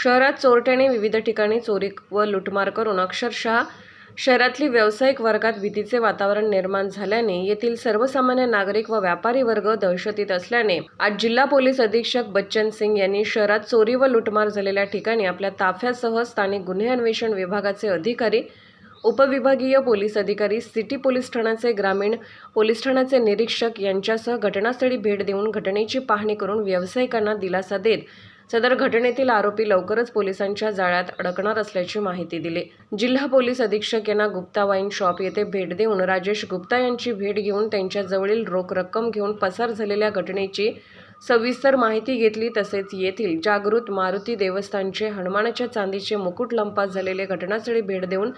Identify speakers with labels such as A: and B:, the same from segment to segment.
A: शहरात चोरट्याने विविध ठिकाणी चोरी व लुटमार करून अक्षरशः शहरातली व्यावसायिक वर्गात भीतीचे वातावरण निर्माण झाल्याने येथील सर्वसामान्य नागरिक व व्यापारी वर्ग दहशतीत असल्याने आज जिल्हा पोलीस अधीक्षक बच्चन सिंग यांनी शहरात चोरी व लुटमार झालेल्या ठिकाणी आपल्या ताफ्यासह स्थानिक गुन्हे अन्वेषण विभागाचे अधिकारी उपविभागीय पोलीस अधिकारी सिटी पोलीस ठाण्याचे ग्रामीण पोलीस ठाण्याचे निरीक्षक यांच्यासह घटनास्थळी भेट देऊन घटनेची पाहणी करून व्यावसायिकांना दिलासा देत सदर घटनेतील आरोपी लवकरच पोलिसांच्या जाळ्यात अडकणार असल्याची माहिती दिली. जिल्हा पोलीस अधीक्षक यांना गुप्ता वाईन शॉप येथे भेट देऊन राजेश गुप्ता यांची भेट घेऊन त्यांच्याजवळील रोख रक्कम घेऊन पसार झालेल्या घटनेची सविस्तर माहिती घेतली तसेच येथील जागृत मारुती देवस्थानचे हनुमानाच्या चांदीचे मुकुट लंपास झालेले घटनास्थळी भेट देऊन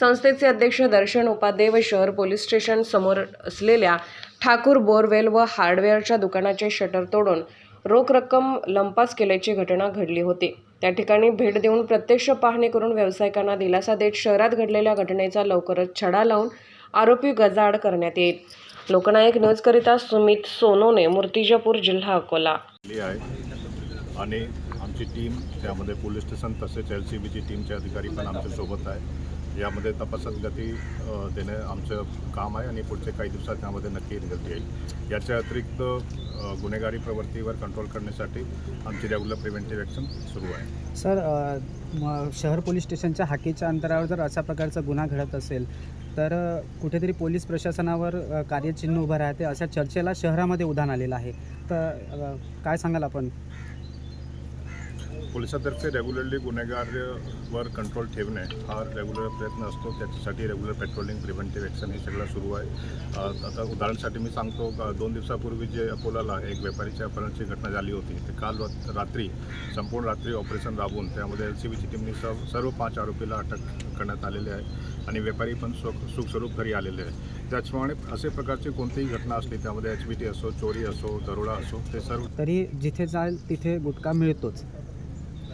A: संस्थेचे अध्यक्ष दर्शन उपाध्ये व शहर पोलीस स्टेशन समोर असलेल्या ठाकूर बोरवेल व हार्डवेअरच्या दुकानाचे शटर तोडून रोख रक्कम लंपास केल्याची घटना घडली होती. त्या ठिकाणी भेट देऊन प्रत्यक्ष पाहणी करून व्यावसायिकांना दिलासा देत शहरात घडलेल्या घटनेचा लवकरच छडा लावून आरोपी गजाआड करण्यात येईल. लोकनायक न्यूजकरिता सुमित सोनोने मूर्तिजापूर जिल्हा अकोला.
B: आणि आमची टीम त्यामध्ये पोलीस स्टेशन तसेच एल सी बीची टीमचे अधिकारी पण आमच्यासोबत आहे. यामध्ये तपासात गती देणे आमचं काम आहे आणि पुढचे काही दिवसात त्यामध्ये नक्की गती येईल. याच्या अतिरिक्त गुन्हेगारी प्रवृत्तीवर कंट्रोल करण्यासाठी आमची रेग्युलर प्रिव्हेंटिव्ह ॲक्शन सुरू आहे.
C: सर शहर पोलीस स्टेशनच्या हाकीच्या अंतरावर जर अशा प्रकारचा गुन्हा घडत असेल तर कुठेतरी पोलीस प्रशासनावर कार्यचिन्ह उभं राहते अशा चर्चेला शहरामध्ये उधाण आलेलं आहे. तर काय सांगाल आपण?
B: पोलिसातर्फे रेग्युलरली गुन्हेगारवर कंट्रोल ठेवणे हा रेग्युलर प्रयत्न असतो. त्याच्यासाठी रेग्युलर पेट्रोलिंग प्रिव्हेंटिव्ह ॲक्शन हे सगळं सुरू आहे. आता उदाहरणासाठी मी सांगतो दोन दिवसापूर्वी जे अकोलाला एक व्यापारीच्या अपहरणाची घटना झाली होती. ते काल रात- रात्री संपूर्ण रात्री ऑपरेशन राबवून त्यामध्ये एल सी बीची टीमने सर्व सर्व पाच आरोपीला अटक करण्यात आलेले आहे आणि व्यापारी पण सुख सुखस्वरूप घरी आलेले आहे. त्याचप्रमाणे असे प्रकारची कोणतीही घटना असली त्यामध्ये एच बी टी असो चोरी असो दरोडा असो ते सर्व
C: तरी जिथे जाईल तिथे गुटखा मिळतोच.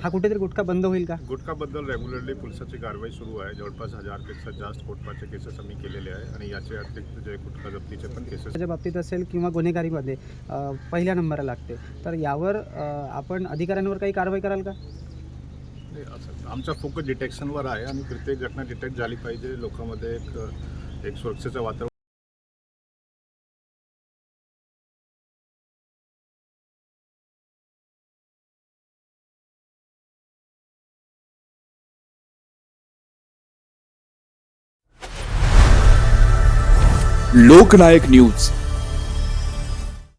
C: हा कुठेतरी गुटखा बंद होईल का?
B: गुटखाबद्दल रेग्युलरली पोलिसाची कारवाई सुरू आहे. जवळपास हजारपेक्षा जास्त कोटपाचे केसेस आम्ही केलेले आहे आणि याचे अतिरिक्त जे गुटखा जप्तीचे पण केसेस
C: त्याच्या बाबतीत असेल किंवा गुन्हेगारीमध्ये अ, पहिल्या नंबरला लागते. तर यावर अ, आपण अधिकाऱ्यांवर काही कारवाई कराल का?
B: असं आमचा फोकस डिटेक्शनवर आहे आणि प्रत्येक घटना डिटेक्ट झाली पाहिजे. लोकांमध्ये एक एक सुरक्षेचं वातावरण
D: लोकनायक न्यूज.